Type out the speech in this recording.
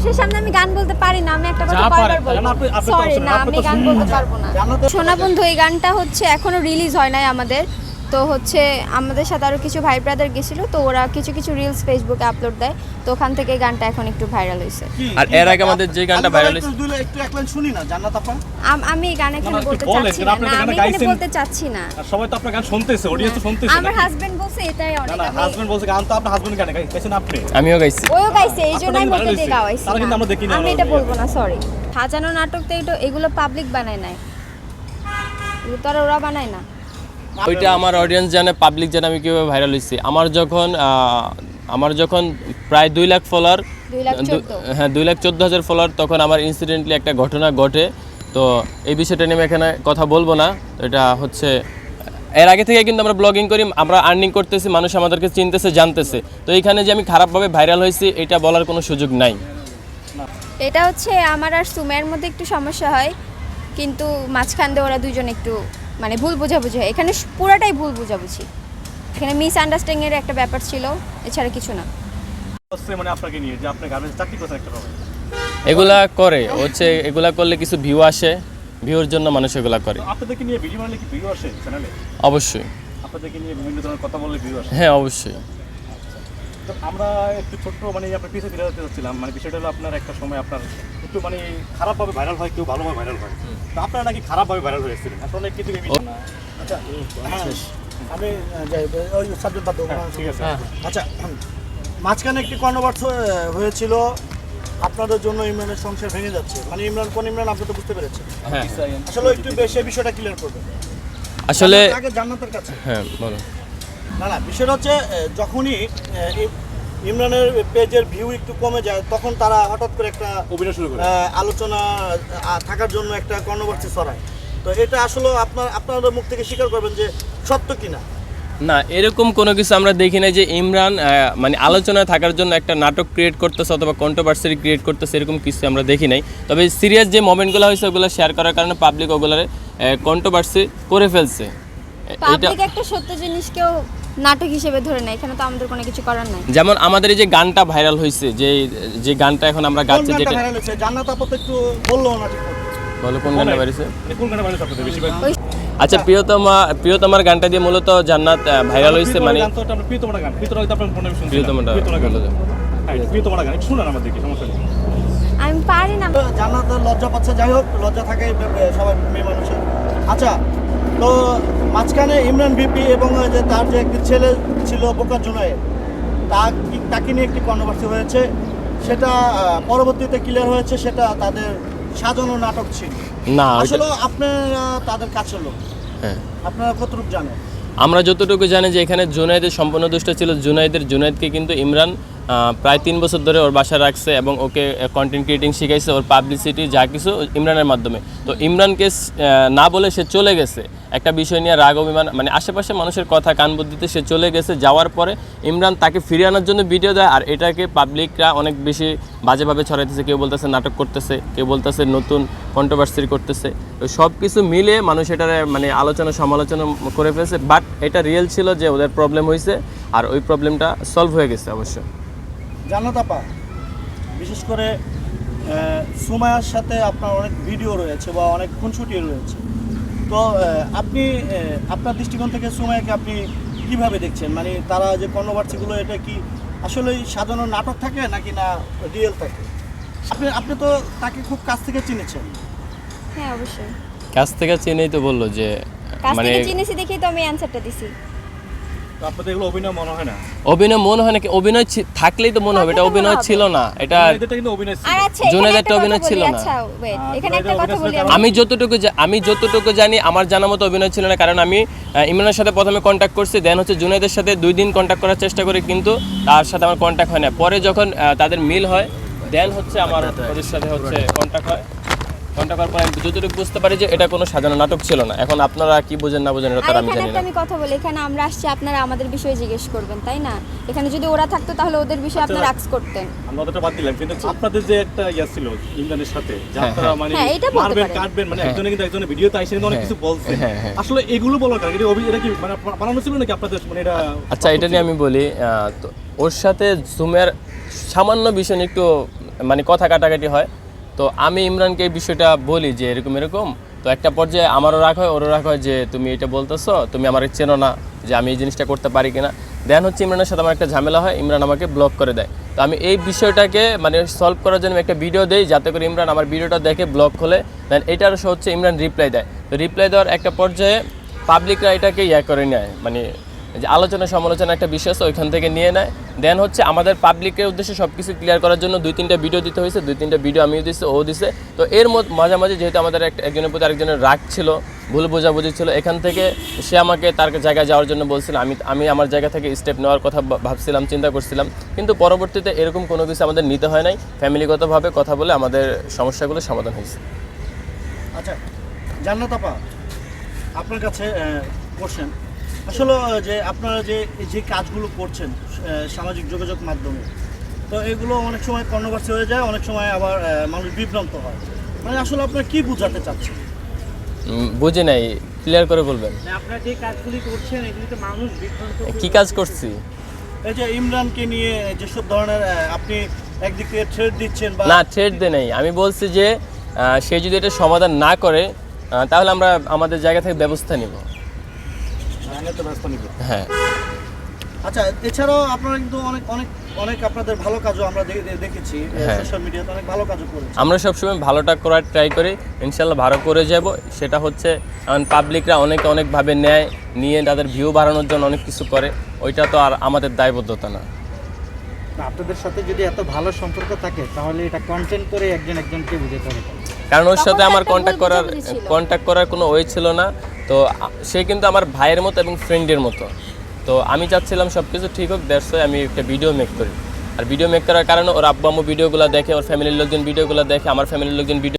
মানুষের সামনে আমি গান বলতে পারি না আমি একটা কথা বারবার বলব? সরি না আমি গান বলতে পারব না। সোনা বন্ধু এই গানটা হচ্ছে এখনও রিলিজ হয় নাই আমাদের। তো হচ্ছে আমাদের সাথে আরও কিছু ভাই ব্রাদার গেছিল তো ওরা কিছু কিছু রিলস ফেসবুকে আপলোড দেয়। তো ওখান থেকে গানটা এখন একটু ভাইরাল হয়েছে আর এর আগে আমাদের যে গানটা একটু হয়েছে- একটু এক লাইন শুনি না জান্নাত আপা? আমি গান এখানে বলতে চাচ্ছি না না, আমি এখানে। বলতে চাচ্ছি না। আর সবাই তো আপনার গান শুনতেছে অডিয়েন্স তো শুনতেছে আমার হাজবেন্ড বলছে এটাই অনেক না হাজবেন্ড বলছে গান তো আপনার হাজবেন্ড গান গাইছেন আপনি। আমিও গাইছি। ওও গাইছে এই জন্য আমি বলতে দিয়ে গাওয়াইছি তারা কিন্তু না। আমরা দেখিনি আমি এটা বলব না সরি সাজানো নাটক তো এটা এগুলো পাবলিক বানায় নাই। তো আর ওরা বানায় না। ওইটা আমার অডিয়েন্স জানে পাবলিক জানে আমি কীভাবে ভাইরাল হয়েছি আমার যখন আহ, আমার যখন প্রায় দুই লাখ ফলোয়ার হ্যাঁ দুই লাখ চোদ্দ হাজার ফলোয়ার তখন আমার ইনসিডেন্টলি একটা ঘটনা ঘটে। তো এই বিষয়টা নিয়ে আমি এখানে কথা বলব না। এটা হচ্ছে এর আগে থেকে কিন্তু আমরা ব্লগিং করি আমরা আর্নিং করতেছি মানুষ আমাদেরকে চিনতেছে জানতেছে। তো এইখানে যে আমি খারাপভাবে ভাইরাল হয়েছি এটা বলার কোনো সুযোগ নাই। এটা হচ্ছে আমার আর সুমের মধ্যে একটু সমস্যা হয় কিন্তু মাঝখান দিয়ে ওরা দুজন একটু মানে ভুল বোঝাবুঝি হয়। এখানে পুরাটাই ভুল বোঝাবুঝি। এখানে মিস আন্ডারস্ট্যান্ডিং এর একটা ব্যাপার ছিল এছাড়া কিছু না। মানে আপনাকে নিয়ে যে আপনি গার্মেন্টস চাকরি করছেন একটা এগুলা করে হচ্ছে এগুলা করলে কিছু ভিউ আসে ভিউর জন্য মানুষ এগুলা করে। আপনাদেরকে নিয়ে ভিডিও বানালে কি ভিউ আসে চ্যানেলে অবশ্যই। আপনাদেরকে নিয়ে বিভিন্ন ধরনের কথা বললে ভিউ আসে। হ্যাঁ অবশ্যই। তো আমরা একটু ছোট্ট মানে আপনার পিছিয়ে ফিরে যেতে চাচ্ছিলাম মানে বিষয়টা হলো আপনার একটা সময় আপনার একটু মানে খারাপভাবে ভাইরাল হয় কেউ ভালোভাবে ভাইরাল হয়। তো আপনারা নাকি খারাপভাবে ভাইরাল হয়েছিলেন? আসলে কিছু না আচ্ছা হ্যাঁ, আমি যাই, ওই সাবজেক্ট বাদ। হ্যাঁ, ঠিক আছে। আচ্ছা হুম। মাঝখানে একটি কর্ণপাত হয়েছিল। আপনাদের জন্য ইমরানের সংসার ভেঙে যাচ্ছে। মানে ইমরান কোন ইমরান আপনি তো বুঝতে পেরেছেন। হ্যাঁ। আসলে একটু বেশি বিষয়টা ক্লিয়ার করবেন। আসলে আগে জান্নাতের কাছে। হ্যাঁ বলো। না না বিষয়টা হচ্ছে যখনই ইমরানের পেজের ভিউ একটু কমে যায় তখন তারা হঠাৎ করে একটা অভিনয় শুরু করে। আলোচনা থাকার জন্য একটা কর্ণবর্তী ছড়ায়। তো এটা আসলে আপনার আপনাদের মুখ থেকে স্বীকার করবেন যে সত্য কিনা। না এরকম কোনো কিছু আমরা দেখি না যে ইমরান মানে আলোচনায় থাকার জন্য একটা নাটক ক্রিয়েট করতেছে অথবা কন্ট্রোভার্সি ক্রিয়েট করতেছে এরকম কিছু আমরা দেখি নাই। তবে সিরিয়াস যে মোমেন্টগুলো হয়েছে ওগুলো শেয়ার করার কারণে পাবলিক ওগুলোর কন্ট্রোভার্সি করে ফেলছে। পাবলিক একটা সত্য জিনিসকেও নাটক হিসেবে ধরে নেয় এখানে তো আমাদের কোনো কিছু করার নাই। যেমন আমাদের এই যে গানটা ভাইরাল হয়েছে যে যে গানটা এখন আমরা গাচ্ছি যেটা ভাইরাল হয়েছে? জান্নাত আপাতত একটু বলল না ঠিক বলো কোন গানটা বেরিয়েছে মানে কোন গানে ভাইরাল বেশিরভাগ? ওই আচ্ছা প্রিয়তমা প্রিয়তমার গানটা দিয়ে মূলত জান্নাত ভাইরাল হয়েছে মানে প্রিয়তমার গান। মনে হয় প্রিয়তমাটা গান। হ্যাঁ, শুনুন আমাদেরকে সমস্যা নেই। আমি পারি না। জান্নাত লজ্জা পাচ্ছে যাই হোক লজ্জা থাকে সবার মেয়ে মানুষের। আচ্ছা তো মাঝখানে ইমরান বিপি এবং যে তার যে একটি ছেলে ছিল বোকার জুনায় তা তাকে নিয়ে একটি কন্ট্রোভার্সি হয়েছে। সেটা পরবর্তীতে ক্লিয়ার হয়েছে সেটা তাদের সাজানো নাটক ছিল। না আসলে আপনারা তাদের কাছে লোক। হ্যাঁ। আপনারা কতটুকু জানেন? আমরা যতটুকু জানি যে এখানে জুনাইদের সম্পূর্ণ দুষ্ট ছিল। জুনাইদের জুনাইদকে কিন্তু ইমরান প্রায় তিন বছর ধরে ওর বাসা রাখছে এবং ওকে কন্টেন্ট ক্রিয়েটিং শিখাইছে ওর পাবলিসিটি যা কিছু ইমরানের মাধ্যমে। তো ইমরানকে না বলে সে চলে গেছে। একটা বিষয় নিয়ে রাগ, অভিমান মানে আশেপাশে মানুষের কথা কান বুদ্ধিতে সে চলে গেছে, যাওয়ার পরে ইমরান তাকে ফিরিয়ে আনার জন্য ভিডিও দেয়, আর এটাকে পাবলিকরা অনেক বেশি বাজেভাবে ছড়াইতেছে, কেউ বলতেছে নাটক করতেছে, কেউ বলতেছে নতুন কন্ট্রোভার্সি করতেছে। তো সব কিছু মিলে মানুষ এটার মানে আলোচনা, সমালোচনা করে ফেলেছে বাট এটা রিয়েল ছিল যে ওদের প্রবলেম হয়েছে আর ওই প্রবলেমটা সলভ হয়ে গেছে অবশ্য। জানো আপা, বিশেষ করে সুমায়ার সাথে আপনার অনেক ভিডিও রয়েছে বা অনেক খুনসুটি রয়েছে। তো আহ, আপনি আহ, আপনার দৃষ্টিকোণ থেকে সুমায়াকে আপনি কীভাবে দেখছেন? মানে তারা যে কর্ণবার্সিগুলো এটা কি আসলে সাধারণ নাটক থাকে নাকি না রিয়েল থাকে? আপনি আপনি তো তাকে খুব কাছ থেকে চিনেছেন। হ্যাঁ অবশ্যই। কাছ থেকে চিনেই তো বলল যে কাছ মানে থেকে চিনেছি দেখেই তো আমি অ্যানসারটা দিছি। আপনাদের এগুলো অভিনয় মনে হয় না অভিনয় মনে হয় নাকি অভিনয় থাকলেই তো মনে হবে এটা অভিনয় ছিল না এটা কিন্তু অভিনয় ছিল। আচ্ছা না। আচ্ছা ছিল আমি। যতটুকু আমি যতটুকু জানি আমার জানা মতো অভিনয় ছিল না কারণ আমি ইমরানের সাথে প্রথমে কন্ট্যাক্ট করছি দেন হচ্ছে জুনাইদের সাথে দুই দিন কন্ট্যাক্ট করার চেষ্টা করি কিন্তু তার সাথে আমার কন্ট্যাক্ট হয় না পরে যখন আহ, তাদের মিল হয় দেন হচ্ছে আমার ওদের সাথে হচ্ছে কন্ট্যাক্ট হয় পরে আমি যতটুকু বুঝতে পারি যে এটা কোনো সাজানো নাটক ছিল না। এখন আপনারা কি বুঝেন না বুঝেন এটা আমি জানি না। আমি কথা বলি এখানে আমরা আসছি আপনারা আমাদের বিষয়ে জিজ্ঞেস করবেন তাই না? এখানে যদি ওরা থাকতো তাহলে ওদের বিষয়ে আপনারা আক্স করতেন। আমরা ওটা বাদ দিলাম কিন্তু আপনাদের যে একটা ইয়া ছিল সাথে যে হ্যাঁ, আপনারা মানে হ্যাঁ, এটা বলতে মারবেন পারেন। কাটবেন মানে হ্যাঁ। একজনে কিন্তু একজনের ভিডিওতে আইসে কিন্তু অনেক হ্যাঁ, কিছু বলছে হ্যাঁ, হ্যাঁ। আসলে এগুলো বলো কারণ এটা এটা কি মানে বানানো ছিল নাকি আপনাদের মানে এটা আচ্ছা এটা নিয়ে আমি বলি আহ, তো ওর সাথে জুমের সামান্য বিষয় নিয়ে একটু মানে কথা কাটাকাটি হয়। তো আমি ইমরানকে এই বিষয়টা বলি যে এরকম এরকম, তো একটা পর্যায়ে আমারও রাগ হয়, ওরও রাগ হয় যে তুমি এটা বলতেছো, তুমি আমার চেনো না যে আমি এই জিনিসটা করতে পারি কিনা। দেন হচ্ছে ইমরানের সাথে আমার একটা ঝামেলা হয়, ইমরান আমাকে ব্লক করে দেয়। তো আমি এই বিষয়টাকে মানে সলভ করার জন্য একটা ভিডিও দেই, যাতে করে ইমরান আমার ভিডিওটা দেখে ব্লক হলে দেন এটার হচ্ছে ইমরান রিপ্লাই দেয়। তো রিপ্লাই দেওয়ার একটা পর্যায়ে পাবলিকরা এটাকে ইয়া করে নেয় মানে যে আলোচনা সমালোচনা একটা বিষয় আছে, ওইখান থেকে নিয়ে নেয়। দেন হচ্ছে আমাদের পাবলিকের উদ্দেশ্যে সব কিছু ক্লিয়ার করার জন্য দুই তিনটা ভিডিও দিতে হয়েছে। দুই তিনটা ভিডিও আমিও দিচ্ছি ও দিছে। তো এর মাঝামাঝি যেহেতু আমাদের একটা একজনের প্রতি আরেকজনের রাগ ছিল, ভুল বোঝাবুঝি ছিল, এখান থেকে সে আমাকে তার জায়গায় যাওয়ার জন্য বলছিল, আমি আমি আমার জায়গা থেকে স্টেপ নেওয়ার কথা ভাবছিলাম, চিন্তা করছিলাম। কিন্তু পরবর্তীতে এরকম কোনো কিছু আমাদের নিতে হয় নাই। ফ্যামিলিগতভাবে কথা বলে আমাদের সমস্যাগুলো সমাধান হয়েছে। আচ্ছা জান্নাত আপা, আপনার কাছে আসলে যে আপনারা যে যে কাজগুলো করছেন সামাজিক যোগাযোগ মাধ্যমে তো এগুলো অনেক সময় কন্ট্রোভার্সি হয়ে যায় অনেক সময় আবার মানুষ বিভ্রান্ত হয়। মানে আসলে আপনারা কি বোঝাতে চাচ্ছেন? বুঝে নাই ক্লিয়ার করে বলবেন। মানে আপনারা যে কাজগুলি করছেন এগুলিতে মানুষ বিভ্রান্ত কি কাজ করছি? এই যে ইমরানকে নিয়ে যেসব ধরনের আপনি একদিক থেকে থ্রেড দিচ্ছেন বা না থ্রেড দে নাই। আমি বলছি যে সে যদি এটা সমাধান না করে তাহলে আমরা আমাদের জায়গা থেকে ব্যবস্থা নিব আইনের তো ব্যবস্থা নিবে হ্যাঁ। আচ্ছা এছাড়াও আপনারা কিন্তু অনেক অনেক অনেক আপনাদের ভালো কাজও আমরা দেখেছি। সোশ্যাল মিডিয়াতে অনেক ভালো কাজও করেছে। আমরা সবসময় ভালোটা করার ট্রাই করি ইনশাল্লাহ ভালো করে যাব। সেটা হচ্ছে পাবলিকরা অনেকে অনেকভাবে নেয় নিয়ে তাদের ভিউ বাড়ানোর জন্য অনেক কিছু করে ওইটা তো আর আমাদের দায়বদ্ধতা না। আপনাদের সাথে যদি এত ভালো সম্পর্ক থাকে তাহলে এটা কন্টেন্ট করে একজন একজনকে বুঝাতে হবে। কারণ ওর সাথে আমার কন্ট্যাক্ট করার কন্ট্যাক্ট করার কোনো ওয়ে ছিল না। তো সে কিন্তু আমার ভাইয়ের মতো এবং ফ্রেন্ডের মতো। তো আমি চাচ্ছিলাম সব কিছু ঠিক হোক দেড়শো আমি একটা ভিডিও মেক করি। আর ভিডিও মেক করার কারণে ওর আব্বু আম্মু ভিডিওগুলো দেখে, ওর ফ্যামিলির লোকজন ভিডিওগুলো দেখে, আমার ফ্যামিলির লোকজন ভিডিও